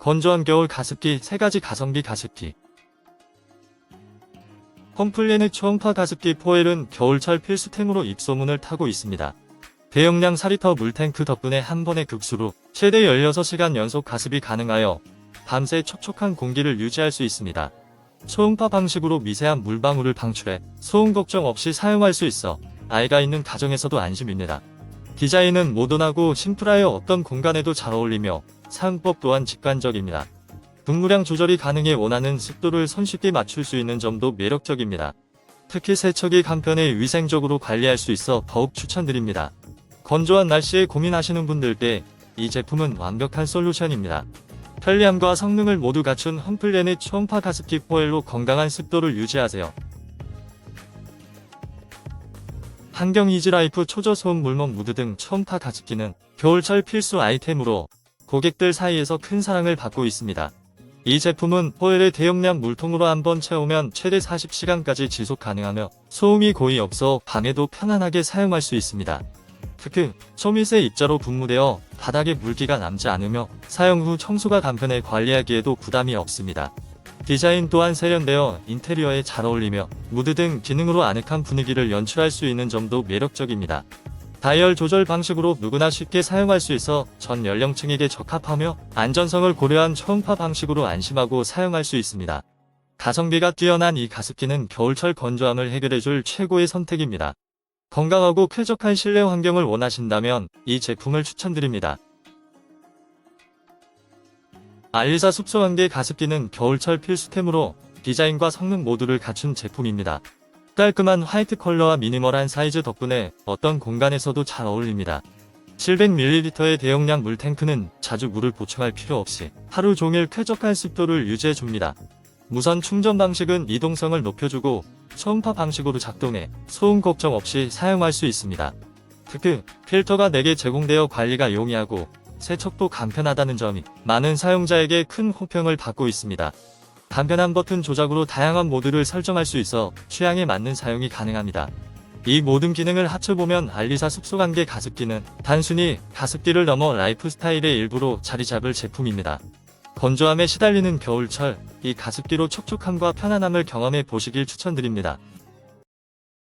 건조한 겨울 가습기 3가지 가성비 가습기 홈플랜의 초음파 가습기 포엘은 겨울철 필수템으로 입소문을 타고 있습니다. 대용량 4리터 물탱크 덕분에 한 번의 급수로 최대 16시간 연속 가습이 가능하여 밤새 촉촉한 공기를 유지할 수 있습니다. 초음파 방식으로 미세한 물방울을 방출해 소음 걱정 없이 사용할 수 있어 아이가 있는 가정에서도 안심입니다. 디자인은 모던하고 심플하여 어떤 공간에도 잘 어울리며 사용법 또한 직관적입니다. 분무량 조절이 가능해 원하는 습도를 손쉽게 맞출 수 있는 점도 매력적입니다. 특히 세척이 간편해 위생적으로 관리할 수 있어 더욱 추천드립니다. 건조한 날씨에 고민하시는 분들께 이 제품은 완벽한 솔루션입니다. 편리함과 성능을 모두 갖춘 험플랜의 초음파 가습기 포엘로 건강한 습도를 유지하세요. 환경 이지라이프 초저소음 물먹 무드 등 초음파 가습기는 겨울철 필수 아이템으로 고객들 사이에서 큰 사랑을 받고 있습니다. 이 제품은 포엘의 대용량 물통으로 한번 채우면 최대 40시간까지 지속 가능하며 소음이 거의 없어 밤에도 편안하게 사용할 수 있습니다. 특히 초미세 입자로 분무되어 바닥에 물기가 남지 않으며 사용 후 청소가 간편해 관리하기에도 부담이 없습니다. 디자인 또한 세련되어 인테리어에 잘 어울리며 무드 등 기능으로 아늑한 분위기를 연출할 수 있는 점도 매력적입니다. 다이얼 조절 방식으로 누구나 쉽게 사용할 수 있어 전 연령층에게 적합하며 안전성을 고려한 초음파 방식으로 안심하고 사용할 수 있습니다. 가성비가 뛰어난 이 가습기는 겨울철 건조함을 해결해줄 최고의 선택입니다. 건강하고 쾌적한 실내 환경을 원하신다면 이 제품을 추천드립니다. 알리사 숲소환계 가습기는 겨울철 필수템으로 디자인과 성능 모두를 갖춘 제품입니다. 깔끔한 화이트 컬러와 미니멀한 사이즈 덕분에 어떤 공간에서도 잘 어울립니다. 700ml의 대용량 물탱크는 자주 물을 보충할 필요 없이 하루 종일 쾌적한 습도를 유지해줍니다. 무선 충전 방식은 이동성을 높여주고 초음파 방식으로 작동해 소음 걱정 없이 사용할 수 있습니다. 특히 필터가 4개 제공되어 관리가 용이하고 세척도 간편하다는 점이 많은 사용자에게 큰 호평을 받고 있습니다. 간편한 버튼 조작으로 다양한 모드를 설정할 수 있어 취향에 맞는 사용이 가능합니다. 이 모든 기능을 합쳐보면 알리사 습소관계 가습기는 단순히 가습기를 넘어 라이프 스타일의 일부로 자리 잡을 제품입니다. 건조함에 시달리는 겨울철, 이 가습기로 촉촉함과 편안함을 경험해 보시길 추천드립니다.